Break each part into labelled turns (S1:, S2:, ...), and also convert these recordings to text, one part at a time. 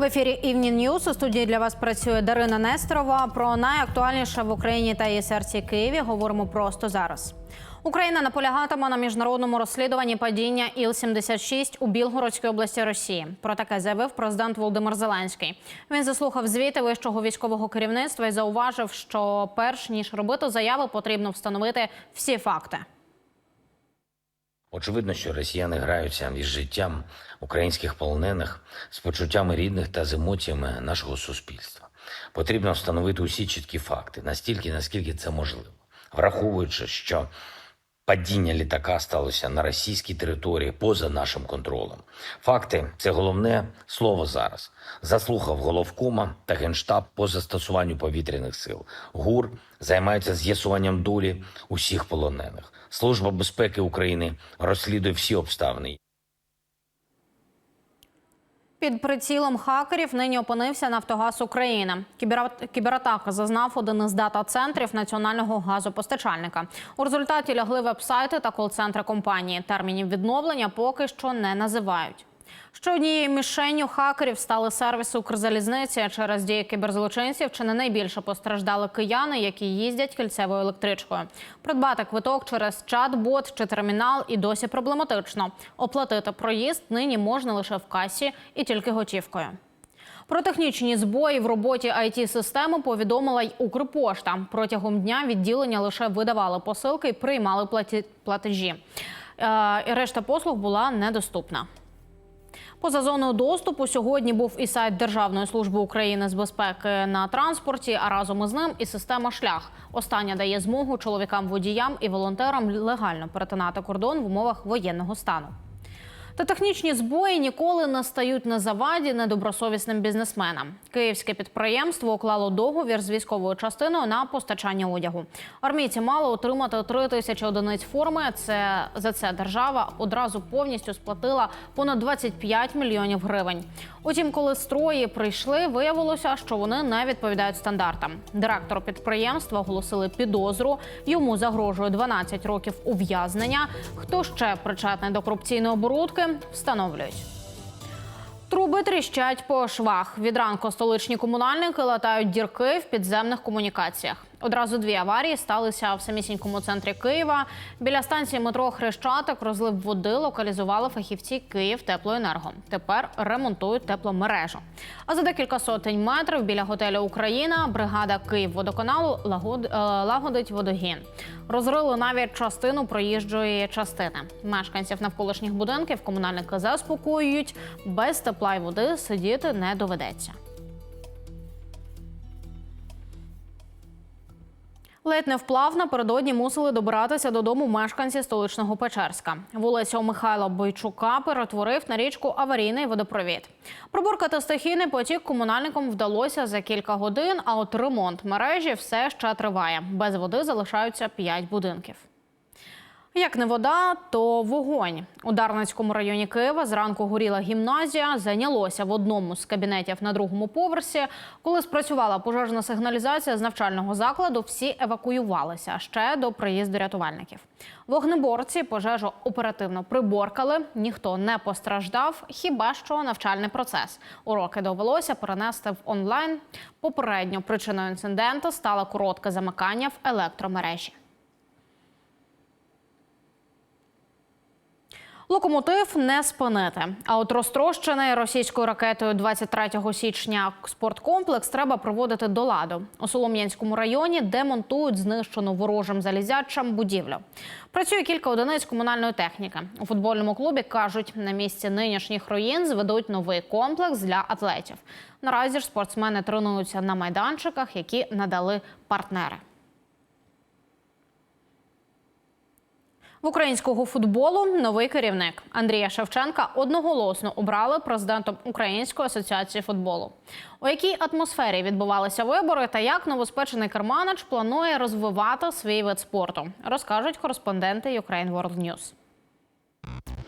S1: В ефірі Evening News у студії для вас працює Дарина Нестерова. Про найактуальніше в Україні та її серці Києві говоримо просто зараз. Україна наполягатиме на міжнародному розслідуванні падіння Іл-76 у Білгородській області Росії. Про таке заявив президент Володимир Зеленський. Він заслухав звіти вищого військового керівництва і зауважив, що перш ніж робити заяви, потрібно встановити всі факти.
S2: Очевидно, що росіяни граються із життям українських полонених, з почуттями рідних та з емоціями нашого суспільства. Потрібно встановити усі чіткі факти, настільки, наскільки це можливо, враховуючи, що падіння літака сталося на російській території поза нашим контролем. Факти це головне слово зараз. Заслухав головкома та генштаб по застосуванню повітряних сил. ГУР займається з'ясуванням долі усіх полонених. Служба безпеки України розслідує всі обставини.
S1: Під прицілом хакерів нині опинився Нафтогаз України. Кібера- Кібератака зазнав один із дата-центрів національного газопостачальника. У результаті лягли веб-сайти та кол-центри компанії. Термінів відновлення поки що не називають. Ще однією мішенню хакерів стали сервіси Укрзалізниці. Через дії кіберзлочинців чи не найбільше постраждали кияни, які їздять кільцевою електричкою. Придбати квиток через чат-бот чи термінал і досі проблематично. Оплатити проїзд нині можна лише в касі і тільки готівкою. Про технічні збої в роботі it системи повідомила й Укрпошта. Протягом дня відділення лише видавали посилки і приймали платежі. Е, решта послуг була недоступна. Поза зоною доступу сьогодні був і сайт Державної служби України з безпеки на транспорті, а разом із ним і система шлях. Остання дає змогу чоловікам водіям і волонтерам легально перетинати кордон в умовах воєнного стану. Та технічні збої ніколи не стають на заваді недобросовісним бізнесменам. Київське підприємство уклало договір з військовою частиною на постачання одягу. Армійці мали отримати 3 тисячі одиниць форми. Це за це держава одразу повністю сплатила понад 25 мільйонів гривень. Утім, коли строї прийшли, виявилося, що вони не відповідають стандартам. Директору підприємства оголосили підозру. Йому загрожує 12 років ув'язнення. Хто ще причетний до корупційної оборудки, встановлюють. Труби тріщать по швах. Від ранку столичні комунальники латають дірки в підземних комунікаціях. Одразу дві аварії сталися в самісінькому центрі Києва. Біля станції метро Хрещатик розлив води локалізували фахівці Київ Теплоенерго. Тепер ремонтують тепломережу. А за декілька сотень метрів біля готелю Україна бригада Київводоканалу лагод- е, лагодить водогін. Розрили навіть частину проїжджої частини. Мешканців навколишніх будинків комунальники заспокоюють. Без тепла й води сидіти не доведеться. Ледь не вплав напередодні мусили добиратися додому мешканці столичного Печерська. Вулицю Михайла Бойчука перетворив на річку аварійний водопровід. Пробуркати стихійний потік комунальникам вдалося за кілька годин, а от ремонт мережі все ще триває. Без води залишаються п'ять будинків. Як не вода, то вогонь. У Дарницькому районі Києва зранку горіла гімназія. Зайнялося в одному з кабінетів на другому поверсі. Коли спрацювала пожежна сигналізація з навчального закладу, всі евакуювалися ще до приїзду рятувальників. Вогнеборці пожежу оперативно приборкали. Ніхто не постраждав, хіба що навчальний процес. Уроки довелося перенести в онлайн. Попередньо причиною інциденту стало коротке замикання в електромережі. Локомотив не спинити. А от розтрощений російською ракетою 23 січня спорткомплекс треба приводити до ладу. У Солом'янському районі демонтують знищену ворожим залізячам будівлю. Працює кілька одиниць комунальної техніки. У футбольному клубі кажуть, на місці нинішніх руїн зведуть новий комплекс для атлетів. Наразі ж спортсмени тренуються на майданчиках, які надали партнери. В українського футболу новий керівник Андрія Шевченка одноголосно обрали президентом Української асоціації футболу. У якій атмосфері відбувалися вибори та як новоспечений керманич планує розвивати свій вид спорту, розкажуть кореспонденти Ukraine World News.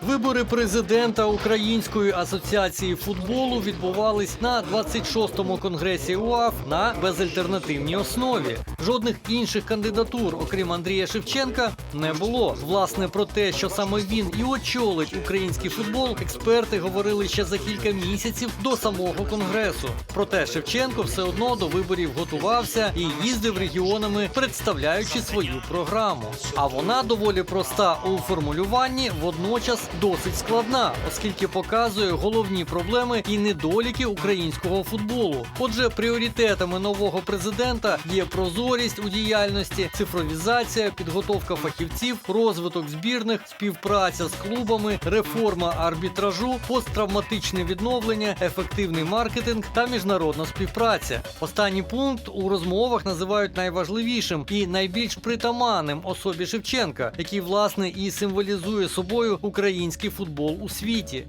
S3: Вибори президента Української асоціації футболу відбувались на 26-му конгресі УАФ на безальтернативній основі. Жодних інших кандидатур, окрім Андрія Шевченка, не було. Власне, про те, що саме він і очолить український футбол, експерти говорили ще за кілька місяців до самого конгресу. Проте Шевченко все одно до виборів готувався і їздив регіонами, представляючи свою програму. А вона доволі проста у формулюванні, водночас досить складна, оскільки показує головні проблеми і недоліки українського футболу. Отже, пріоритетами нового президента є прозорість у діяльності, цифровізація, підготовка фахівців, розвиток збірних, співпраця з клубами, реформа арбітражу, посттравматичне відновлення, ефективний маркетинг та міжнародна співпраця. Останній пункт у розмовах називають найважливішим і найбільш притаманним особі Шевченка, який власне і символізує собою український футбол у світі.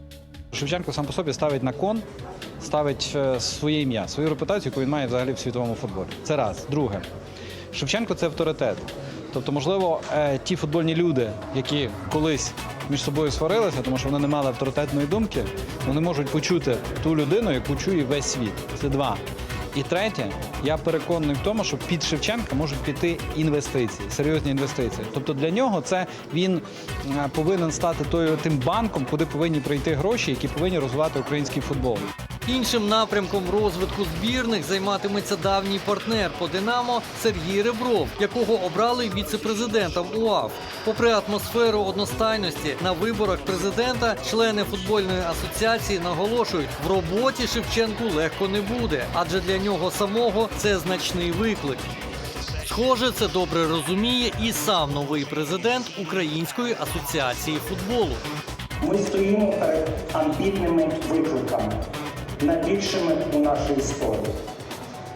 S4: Шевченко сам по собі ставить на кон, ставить е, своє ім'я, свою репутацію, яку він має взагалі в світовому футболі. Це раз. Друге, Шевченко це авторитет. Тобто, можливо, е, ті футбольні люди, які колись між собою сварилися, тому що вони не мали авторитетної думки, вони можуть почути ту людину, яку чує весь світ. Це два. І третє, я переконаний в тому, що під Шевченка можуть піти інвестиції, серйозні інвестиції. Тобто для нього це він е, повинен стати тою тим банком, куди повинні прийти гроші, які повинні розвивати український футбол.
S3: Іншим напрямком розвитку збірних займатиметься давній партнер по Динамо Сергій Ребров, якого обрали віце-президентом УАФ. Попри атмосферу одностайності на виборах президента, члени футбольної асоціації наголошують, в роботі Шевченку легко не буде, адже для нього самого це значний виклик. Схоже, це добре розуміє і сам новий президент Української асоціації футболу.
S5: Ми стоїмо перед амбітними викликами, найбільшими у нашій історії.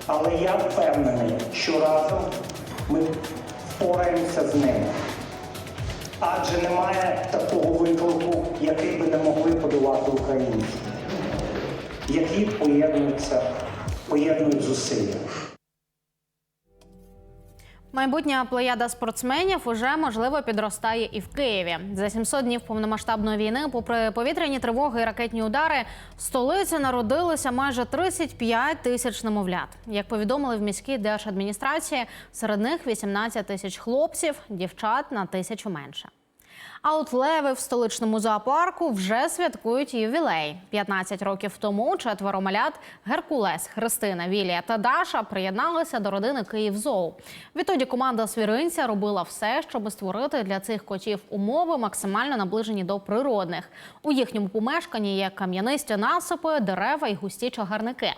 S5: Але я впевнений, що разом ми впораємося з ними. Адже немає такого виклику, який би не могли подолати українці, які поєднуються, поєднують зусилля.
S1: Майбутня плеяда спортсменів уже можливо підростає і в Києві. За 700 днів повномасштабної війни, попри повітряні тривоги і ракетні удари, в столиці народилося майже 35 тисяч немовлят. Як повідомили в міській держадміністрації, серед них 18 тисяч хлопців, дівчат на тисячу менше. А от леви в столичному зоопарку вже святкують ювілей. 15 років тому четверо малят Геркулес, Христина, Вілія та Даша приєдналися до родини Київзоу. Відтоді команда Свіринця робила все, щоб створити для цих котів умови максимально наближені до природних. У їхньому помешканні є кам'янисті насипи, дерева і густі чагарники.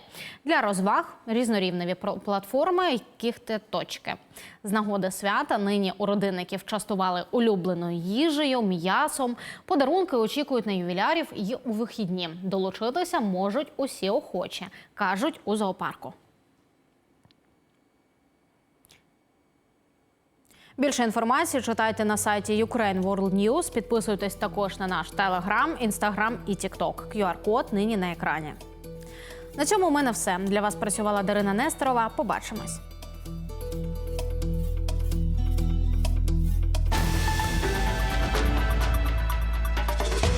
S1: Для розваг різнорівневі платформи й кіхти-точки. З нагоди свята нині у родинників частували улюбленою їжею, м'ясом. Подарунки очікують на ювілярів і у вихідні. Долучитися можуть усі охочі, кажуть у зоопарку. Більше інформації читайте на сайті Ukraine World News. Підписуйтесь також на наш телеграм, інстаграм і тікток. QR-код нині на екрані. На цьому у мене все. Для вас працювала Дарина Нестерова. Побачимось.